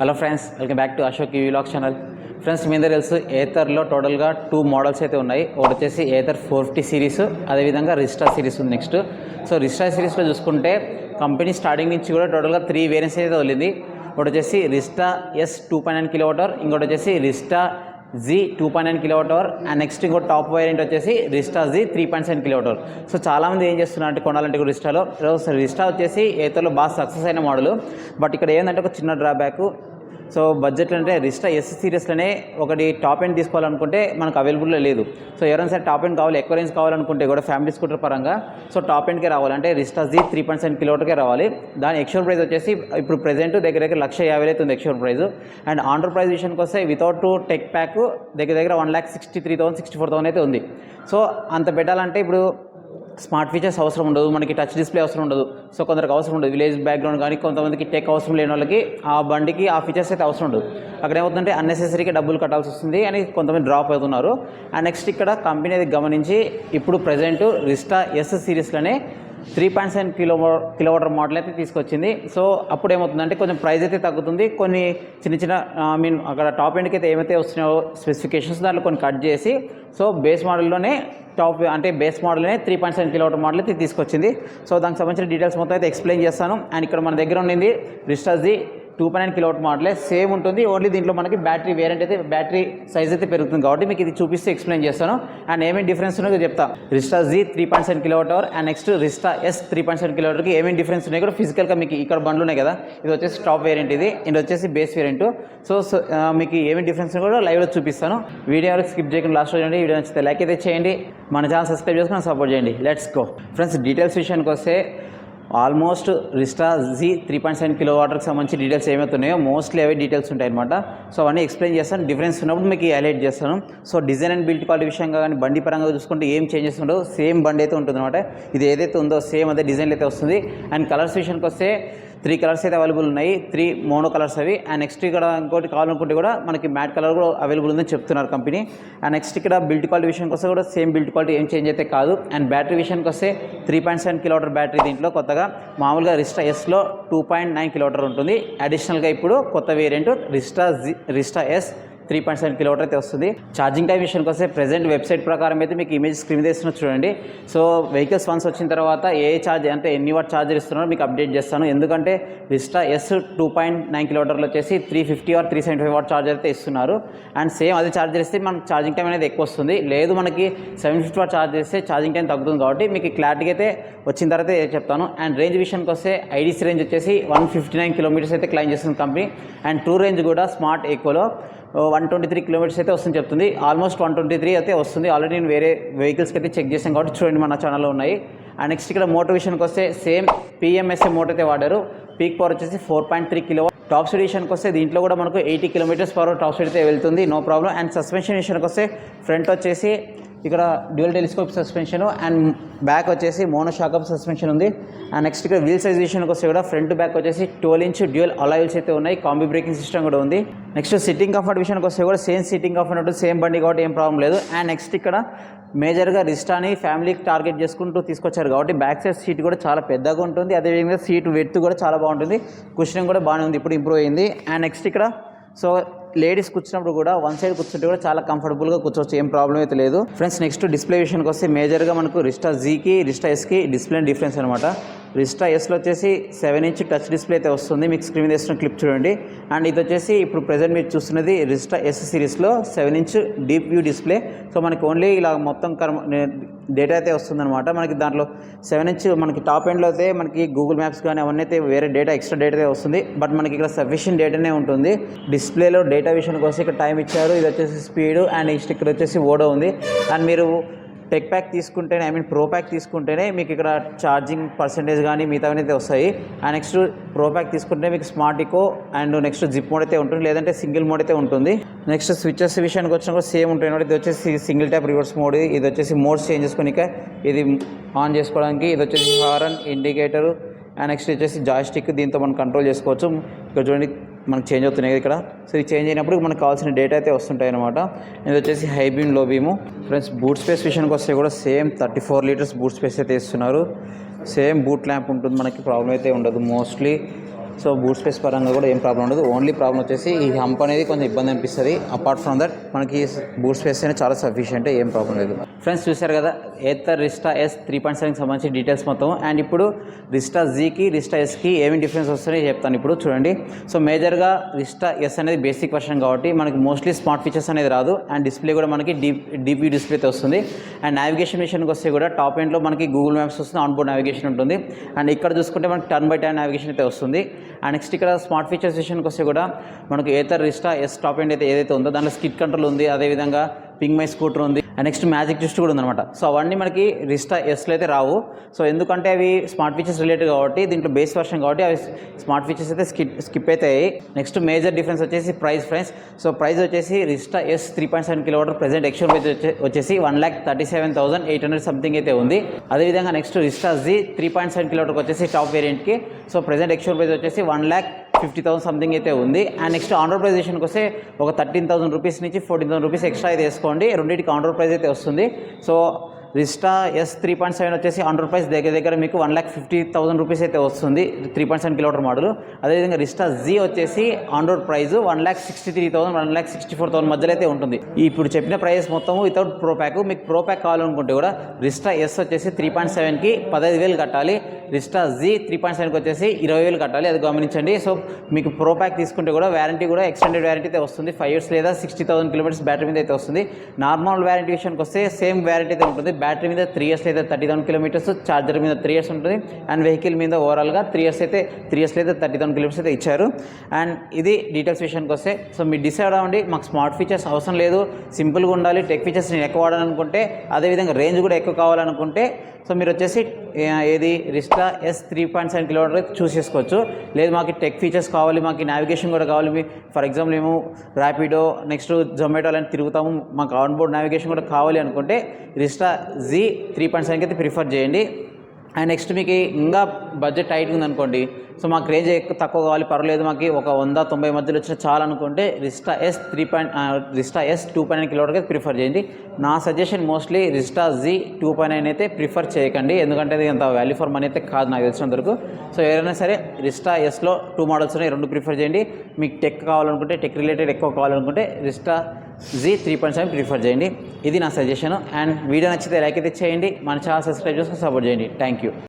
Hello friends welcome back to Ashok vlog channel friends మీ అందరూ తెలుసు ఏథర్లో టోటల్గా టూ మోడల్స్ అయితే ఉన్నాయి. ఒకటి వచ్చేసి ఏథర్ ఫోర్ ఫిఫ్టీ సిరీస్ అదేవిధంగా రిస్టా సిరీస్ ఉంది నెక్స్ట్ సో రిస్టా సిరీస్లో చూసుకుంటే కంపెనీ స్టార్టింగ్ నుంచి కూడా టోటల్గా త్రీ వేరియంట్స్ అయితే వదిలింది. ఒకటి వచ్చేసి Rizta S two point nine kilometre ఇంకోటి వచ్చేసి Rizta Z two point nine kilowatt hour and next ఇంకో టాప్ వేరియంట్ వచ్చేసి Rizta Z three point seven kilowatt hour so చాలామంది ఏం చేస్తున్నారు అంటే కొనాలంటే రిస్టాలో రిస్టా వచ్చేసి ఏతలో బాగా సక్సెస్ అయిన మోడల్ బట్ ఇక్కడ ఏంటంటే ఒక చిన్న డ్రాబ్యాక్ సో బడ్జెట్లో అంటే రిజిస్టర్ ఎస్ సిరీస్లోనే ఒకటి టాప్ ఎండ్ తీసుకోవాలనుకుంటే మనకు అవైలబుల్లో లేదు. సో ఎవరైనా సరే టాప్ ఎండ్ కావాలి ఎక్కువ రేంజ్ కావాలనుకుంటే కూడా ఫ్యామిలీ స్కూటర్ పరంగా సో టాప్ ఎండ్కే రావాలంటే register the Z three point seven కిలోమీటర్కే రావాలి. దాని ఎక్స్షోర్ ప్రైస్ వచ్చేసి ఇప్పుడు ప్రెజెంట్ దగ్గర దగ్గర లక్ష యాభై అయితే ఉంది ex showroom price and Andhra price విషయానికి వస్తే వితౌట్ టెక్ ప్యాక్ దగ్గర దగ్గర one lakh sixty three thousand sixty four thousand అయితే ఉంది. సో అంత పెట్టాలంటే ఇప్పుడు స్మార్ట్ ఫీచర్స్ అవసరం ఉండదు మనకి టచ్ డిస్ప్లే అవసరం ఉండదు. సో కొందరికి అవసరం ఉండదు. విలేజ్ బ్యాక్గ్రౌండ్ కానీ కొంతమందికి టెక్ అవసరం లేని వాళ్ళకి ఆ బండికి ఆ ఫీచర్స్ అయితే అవసరం ఉండదు. అక్కడ ఏమవుతుందంటే అన్నెసెసరీగా డబ్బులు కట్టాల్సి వస్తుంది అని కొంతమంది డ్రాప్ అవుతున్నారు. అండ్ నెక్స్ట్ ఇక్కడ కంపెనీ అది గమనించి ఇప్పుడు present Rizta S సిరీస్లోనే three point seven kilo kilometre model అయితే తీసుకొచ్చింది. సో అప్పుడు ఏమవుతుందంటే కొంచెం ప్రైస్ అయితే తగ్గుతుంది. కొన్ని చిన్న చిన్న ఐ మీన్ అక్కడ టాప్ ఎండ్కి అయితే ఏమైతే వస్తున్నాయో స్పెసిఫికేషన్స్ దాంట్లో కొన్ని కట్ చేసి సో బేస్ మోడల్లోనే టాప్ అంటే base మోడల్నే three point seven kilometre model అయితే తీసుకొచ్చింది. సో దానికి సంబంధించిన డీటెయిల్స్ మొత్తం అయితే ఎక్స్ప్లెయిన్ చేస్తాను. అండ్ ఇక్కడ మన దగ్గర ఉండింది రిస్టాస్ది టూ పాయింట్ నైన్ కిలోవాట్ మోడలే సేమ్ ఉంటుంది. ఓన్లీ దీంట్లో మనకి బ్యాటరీ వేరియంట్ అయితే బ్యాటరీ సైజ్ అయితే పెరుగుతుంది కాబట్టి మీకు ఇది చూపిస్తే ఎక్స్ప్లెయిన్ చేస్తాను. అండ్ ఏమేమి డిఫరెన్స్ ఉన్నాయో చెప్తా. Rizta Z three point seven kilowatt hour and next Rizta S three point seven కిలోవాటర్కి ఏమేమి డిఫరెన్స్ ఉన్నాయి కూడా ఫిజికల్గా మీకు ఇక్కడ బండ్లు ఉన్నాయి కదా? ఇది వచ్చేసి టాప్ వేరియంట్ ఇది ఇది వచ్చేసి బేస్ వేరియంట్ సో సో, మీకు ఏమేమి డిఫరెన్స్ కూడా లైవ్లో చూపిస్తాను. వీడియో స్కిప్ చేయకుండా లాస్ట్ చూడండి. వీడియో నచ్చితే లైక్ అయితే చేయండి. మన ఛానల్ సబ్స్క్రైబ్ చేసుకుని సపోర్ట్ చేయండి. లెట్స్ గో ఫ్రెండ్స్ డీటెయిల్స్ విషయానికి వస్తే almost Rizta Z three point seven kilo వాటర్కి సంబంధించి డీటెయిల్స్ ఏమైతే ఉన్నాయో మోస్ట్లీ అవే డీటెయిల్స్ ఉంటాయి అనమాట సో అవన్నీ ఎక్స్ప్లెయిన్ చేస్తాను. డిఫరెన్స్ ఉన్నప్పుడు మీకు హైలైట్ చేస్తాను. So design and build quality విషయంగా కానీ బండి పరంగా చూసుకుంటే ఏం చేంజెస్ ఉండవు. సేమ్ బండి అయితే ఉంటుంది అనమాట ఇది ఏదైతే ఉందో సేమ్ అదే డిజైన్ అయితే వస్తుంది. అండ్ కలర్స్ విషయానికి వస్తే త్రీ కలర్స్ అయితే అవైలబుల్ ఉన్నాయి. త్రీ మోనో కలర్స్ అవి. అండ్ నెక్స్ట్ ఇక్కడ ఇంకోటి కావాలనుకుంటే కూడా మనకి మ్యాట్ కలర్ కూడా అవైలబుల్ ఉందని చెప్తున్నారు కంపెనీ అండ్ నెక్స్ట్ ఇక్కడ బిల్డ్ క్వాలిటీ విషయానికి వస్తే కూడా సేమ్ బిల్డ్ క్వాలిటీ ఏం చేంజ్ అయితే కాదు. అండ్ బ్యాటరీ విషయానికి వస్తే three point seven kilometre battery దీంట్లో కొత్తగా మామూలుగా రిస్టా ఎస్లో టూ పాయింట్ నైన్ కిలోమీటర్ ఉంటుంది. అడిషనల్గా ఇప్పుడు కొత్త variant Rizta Z Rizta S three point seven kilometre అయితే వస్తుంది. ఛార్జింగ్ టైం విషయానికి వస్తే ప్రెసెంట్ వెబ్సైట్ ప్రకారం అయితే మీకు ఇమేజ్ స్క్రీన్ చేస్తున్న చూడండి. సో వెహికల్స్ వన్స్ వచ్చిన తర్వాత ఏ ఛార్జ్ అంటే ఎన్ని వాట్ ఛార్జర్ ఇస్తున్నారో మీకు అప్డేట్ చేస్తాను. ఎందుకంటే Rizta S two point nine కిలోమీటర్లు వచ్చేసి three fifty or three seventy five watt charger అయితే ఇస్తున్నారు. అండ్ సేమ్ అదే ఛార్జర్ ఇస్తే మనకి ఛార్జింగ్ టైం అనేది ఎక్కువ వస్తుంది. లేదు మనకి సెవెన్ ఫిఫ్టీ వాట్ ఛార్జ్ చేస్తే ఛార్జింగ్ టైం తగ్గుతుంది కాబట్టి మీకు క్లారిటీగా అయితే వచ్చిన తర్వాత చెప్తాను. అండ్ రేంజ్ విషయానికి వస్తే ఐడిసి రేంజ్ వచ్చేసి వన్ ఫిఫ్టీ నైన్ కిలోమీటర్స్ అయితే క్లైమ్ చేస్తుంది కంపెనీ అండ్ టూ రేంజ్ కూడా స్మార్ట్ ఎక్కువలో వన్ ట్వంటీ త్రీ కిలోమీటర్స్ అయితే వస్తుంది చెప్తుంది. ఆల్మోస్ట్ వన్ ట్వంటీ త్రీ అయితే వస్తుంది. ఆల్రెడీ నేను వేరే వెహికల్స్కి అయితే చెక్ చేశాను కాబట్టి చూడండి మన ఛానల్లో ఉన్నాయి. అండ్ నెక్స్ట్ ఇక్కడ మోటర్ విషయానికి వస్తే సేమ్ పిఎంఎస్ఏ మోటర్ అయితే వాడారు. పీక్ పవర్ వచ్చేసి four point three kilo top speed విషయానికి వస్తే దీంట్లో కూడా మనకు eighty kilometres power top speed అయితే వెళ్తుంది. నో ప్రాబ్లం అండ్ సస్పెన్షన్ విషయానికి వస్తే ఫ్రంట్ వచ్చేసి ఇక్కడ dual telescope suspension and back వచ్చేసి మోనో షాకప్ సస్పెన్షన్ ఉంది. అండ్ నెక్స్ట్ ఇక్కడ వీల్ సైజ్ విషయానికి వస్తే కూడా ఫ్రంట్ బ్యాక్ వచ్చేసి twelve inch dual alloy wheels అయితే ఉన్నాయి. కాంబీ బ్రేకింగ్ సిస్టమ్ కూడా ఉంది. నెక్స్ట్ సిట్టింగ్ కంఫర్ట్ విషయానికి వస్తే కూడా సేమ్ సిట్టింగ్ కంఫర్ట్ ఉంటుంది సేమ్ బండి కాబట్టి ఏం ప్రాబ్లం లేదు. అండ్ నెక్స్ట్ ఇక్కడ మేజర్గా రిస్టాని ఫ్యామిలీకి టార్గెట్ చేసుకుంటూ తీసుకొచ్చారు కాబట్టి బ్యాక్ సైడ్ సీట్ కూడా చాలా పెద్దగా ఉంటుంది. అదేవిధంగా సీట్ వెత్ కూడా చాలా బాగుంటుంది. కుషనింగ్ కూడా బాగానే ఉంది ఇప్పుడు ఇంప్రూవ్ అయింది. అండ్ నెక్స్ట్ ఇక్కడ సో లేడీస్ కూర్చున్నప్పుడు కూడా వన్ సైడ్ కూర్చుంటే కూడా చాలా కంఫర్టబుల్గా కూర్చోవచ్చు. ఏం ప్రాబ్లం అయితే లేదు. ఫ్రెండ్స్ నెక్స్ట్ డిస్ప్లే విషయానికి వస్తే మేజర్గా మనకు రిస్టా జీకి రిస్టా ఎస్కి డిస్ప్లే డిఫరెన్స్ అనమాట రిస్టా ఎస్లో వచ్చేసి సెవెన్ ఇంచ్ టచ్ డిస్ప్లే అయితే వస్తుంది. మీకు స్క్రీన్ మీద వేస్తున్న క్లిప్ చూడండి. అండ్ ఇది వచ్చేసి ఇప్పుడు ప్రజెంట్ మీరు చూస్తున్నది రిస్టా ఎస్ సిరీస్లో seven inch deep view display so మనకి ఓన్లీ ఇలా మొత్తం కర్మ డేటా అయితే వస్తుందన్నమాట. మనకి దాంట్లో సెవెన్ ఇంచ్ మనకి టాప్ ఎండ్లో అయితే మనకి గూగుల్ మ్యాప్స్ కానీ అవన్నీ అయితే వేరే డేటా ఎక్స్ట్రా డేటా అయితే వస్తుంది. బట్ మనకి ఇక్కడ సఫిషియెంట్ డేటానే ఉంటుంది. డిస్ప్లేలో డేటా విషయానికి వస్తే ఇక్కడ టైం ఇచ్చారు. ఇది వచ్చేసి స్పీడ్ అండ్ నెక్స్ట్ ఇక్కడ వచ్చేసి ఓడో ఉంది. అండ్ మీరు టెక్ ప్యాక్ తీసుకుంటేనే ఐ మీన్ ప్రో ప్యాక్ తీసుకుంటేనే మీకు ఇక్కడ ఛార్జింగ్ పర్సంటేజ్ కానీ మిగతా అయితే వస్తాయి. అండ్ నెక్స్ట్ ప్రో ప్యాక్ తీసుకుంటే మీకు smart eco and next zip mode అయితే ఉంటుంది. లేదంటే సింగిల్ మోడ్ అయితే ఉంటుంది. నెక్స్ట్ స్విచ్చెస్ విషయానికి వచ్చినా కూడా సేమ్ ఉంటుంది ఇది వచ్చేసి సింగిల్ ట్యాప్ రివర్స్ మోడ్ ఇది వచ్చేసి మోడ్స్ చేంజ్ చేసుకునిక ఇది ఆన్ చేసుకోవడానికి ఇది వచ్చేసి హారన్ ఇండికేటర్ అండ్ నెక్స్ట్ వచ్చేసి జాయిస్టిక్ దీంతో మనం కంట్రోల్ చేసుకోవచ్చు. ఇక్కడ చూడండి మనకు చేంజ్ అవుతున్నాయి ఇక్కడ. సో ఇది చేంజ్ అయినప్పుడు మనకు కావాల్సిన డేటా అయితే వస్తుంటాయి అనమాట ఇది వచ్చేసి హై బీమ్లో బీము ఫ్రెండ్స్ బూట్ స్పేస్ విషయానికి వస్తే కూడా same thirty four litres boot space అయితే ఇస్తున్నారు. సేమ్ బూట్ ల్యాంప్ ఉంటుంది మనకి ప్రాబ్లం అయితే ఉండదు. మోస్ట్లీ సో బూట్ స్పేస్ పరంగా కూడా ఏం ప్రాబ్లం ఉండదు. ఓన్లీ ప్రాబ్లం వచ్చేసి ఈ హంప్ అనేది కొంచెం ఇబ్బంది అనిపిస్తుంది. అపార్ట్ ఫ్రమ్ దట్ మనకి బూట్ స్పేస్ అనేది చాలా సఫిషియంట్ ఏం ప్రాబ్లం లేదు. ఫ్రెండ్స్ చూశారు కదా Ather Rizta S three point సెవెన్కి సంబంధించి డీటెయిల్స్ మొత్తం. అండ్ ఇప్పుడు రిస్టా జీకి రిస్టా ఎస్కి ఏమి డిఫరెన్స్ వస్తున్నాయి చెప్తాను ఇప్పుడు చూడండి. సో మేజర్గా రిస్టా ఎస్ అనేది బేసిక్ వర్షన్ కాబట్టి మనకి మోస్ట్లీ స్మార్ట్ ఫీచర్స్ అనేది రాదు. అండ్ డిస్ప్లే కూడా మనకి డీప్ డీపీ డిస్ప్లేతో వస్తుంది. అండ్ నావిగేషన్ విషయానికి వస్తే కూడా టాప్ ఎండ్లో మనకి గూగుల్ మ్యాప్స్ వస్తుంది ఆన్ బోర్డ్ నావిగేషన్ ఉంటుంది. అండ్ ఇక్కడ చూసుకుంటే మనకి టర్న్ బై టర్న్ నావిగేషన్ అయితే వస్తుంది. అండ్ నెక్స్ట్ ఇక్కడ స్మార్ట్ ఫీచర్స్ విషయానికి వస్తే కూడా మనకు Ather Rizta S top end అయితే ఏదైతే ఉందో దాంట్లో స్కిట్ కంట్రోల్ ఉంది. అదేవిధంగా పింగ్ మై స్కూటర్ ఉంది. అండ్ నెక్స్ట్ మ్యాజిక్ ట్విస్ట్ కూడా ఉందన్నమాట. సో అవన్నీ మనకి రిస్టా ఎస్లో అయితే రావు. సో ఎందుకంటే అవి స్మార్ట్ ఫీచర్స్ రిలేటెడ్ కాబట్టి దీంట్లో బేస్ వర్షన్ కాబట్టి అవి స్మార్ట్ ఫీచర్స్ అయితే స్కిప్ స్కిప్ అవుతాయి నెక్స్ట్ మేజర్ డిఫరెన్స్ వచ్చేసి ప్రైస్ ఫ్రెండ్స్ సో ప్రైస్ వచ్చేసి Rizta S three point seven kilometre present ex showroom price వచ్చేసి one lakh thirty seven thousand eight hundred something అయితే ఉంది. అదేవిధంగా next Rizta Z three point seven కిలోమీటర్కి వచ్చేసి top వేరియంట్కి so present ex showroom price వచ్చేసి one lakh fifty thousand something అయితే ఉంది. And next ఆంధ్రప్రైజేషన్కి వస్తే ఒక థర్టీన్ థౌసండ్ రూపీస్ నుంచి ఫోర్టీన్ థౌసండ్ రూపీస్ ఎక్స్ట్రా అయితే వేసుకోండి. రెండింటికి ఆంధ్రప్రైజ్ అయితే వస్తుంది. So Rizta S three point seven వచ్చేసి ఆండ్రాయిడ్ ప్రైస్ దగ్గర దగ్గర మీకు one lakh fifty thousand rupees అయితే వస్తుంది. Three point seven kilometre model. అదేవిధంగా రిస్టా జీ వచ్చేసి on road price one lakh sixty three thousand one lakh sixty four thousand మధ్యలో అయితే ఉంటుంది. ఇప్పుడు చెప్పిన ప్రైస్ మొత్తం వితౌట్ ప్రో ప్యాక్ మీకు ప్రో ప్యాక్ కావాలనుకుంటే కూడా రిస్టా ఎస్ వచ్చేసి త్రీ పాయింట్ సెవెన్కి పదహైదు వేలు కట్టాలి. రిస్టా జీ త్రీ పాయింట్ సెవెన్కి వచ్చేసి ఇరవై వేలు కట్టాలి. అది గమనించండి. సో మీకు ప్రో ప్యాక్ తీసుకుంటే కూడా వ్యారంటీ కూడా ఎక్స్టెండెడ్ వ్యారంటీ అయితే వస్తుంది. ఫైవ్ ఇయర్స్ లేదా సిక్స్టీ థౌసండ్ కిలోమీటర్స్ బ్యాటరీ మీద అయితే వస్తుంది. నార్మల్ వ్యారంటీ విషయానికి వస్తే సేమ్ వ్యారంటీ అయితే ఉంటుంది. బ్యాటరీ మీద త్రీ ఇయర్స్ అయితే థర్టీ థౌసండ్ కిలోమీటర్స్ ఛార్జర్ మీద త్రీ ఇయర్స్ ఉంటుంది. అండ్ వెహికల్ మీద ఓవరాల్గా త్రీ ఇయర్స్ అయితే త్రీ ఇయర్స్ అయితే థర్టీ థౌసండ్ కిలోమీటర్స్ అయితే ఇచ్చారు. అండ్ ఇది డీటెయిల్స్ విషయానికి వస్తే సో మీరు డిసైడ్ అవ్వండి మాకు స్మార్ట్ ఫీచర్స్ అవసరం లేదు సింపుల్గా ఉండాలి టెక్ ఫీచర్స్ నేను ఎక్కువ వాడాలనుకుంటే అదేవిధంగా రేంజ్ కూడా ఎక్కువ కావాలనుకుంటే సో మీరు వచ్చేసి ఏది Rizta S three point seven kilometre choose చేసుకోవచ్చు. లేదు మాకు టెక్ ఫీచర్స్ కావాలి మాకు నావిగేషన్ కూడా కావాలి. మీ ఫర్ ఎగ్జాంపుల్ మేము ర్యాపిడో నెక్స్ట్ జొమాటో అలాంటి తిరుగుతాము మాకు ఆన్ బోర్డ్ నావిగేషన్ కూడా కావాలి అనుకుంటే రిస్టా జీ త్రీ పాయింట్ సెవెన్కి అయితే ప్రిఫర్ చేయండి. అండ్ నెక్స్ట్ మీకు ఇంకా బడ్జెట్ టైట్గా ఉందనుకోండి సో మాకు రేంజ్ ఎక్కువ తక్కువ కావాలి పర్వాలేదు మాకు. ఒక వంద తొంభై మధ్యలో వచ్చిన చాలు అనుకుంటే Rizta S three point Rizta S two point nine కిలోమీటర్కి ప్రిఫర్ చేయండి. నా suggestion mostly Rizta Z two point nine అయితే ప్రిఫర్ చేయకండి. ఎందుకంటే అది అంత వాల్యూ ఫర్ మనీ అయితే కాదు నాకు తెలిసినంత వరకు. సో ఎవరైనా సరే రిస్టా ఎస్లో టూ మోడల్స్ ఉన్నాయి రెండు ప్రిఫర్ చేయండి. మీకు టెక్ కావాలనుకుంటే టెక్ రిలేటెడ్ ఎక్కువ కావాలనుకుంటే Rizta Z three point seven prefer చేయండి. ఇది నా సజెషన్ అండ్ వీడియో నచ్చితే లైక్ అయితే చేయండి. మన ఛానల్ సబ్స్క్రైబ్ చేసుకొని సపోర్ట్ చేయండి. Thank you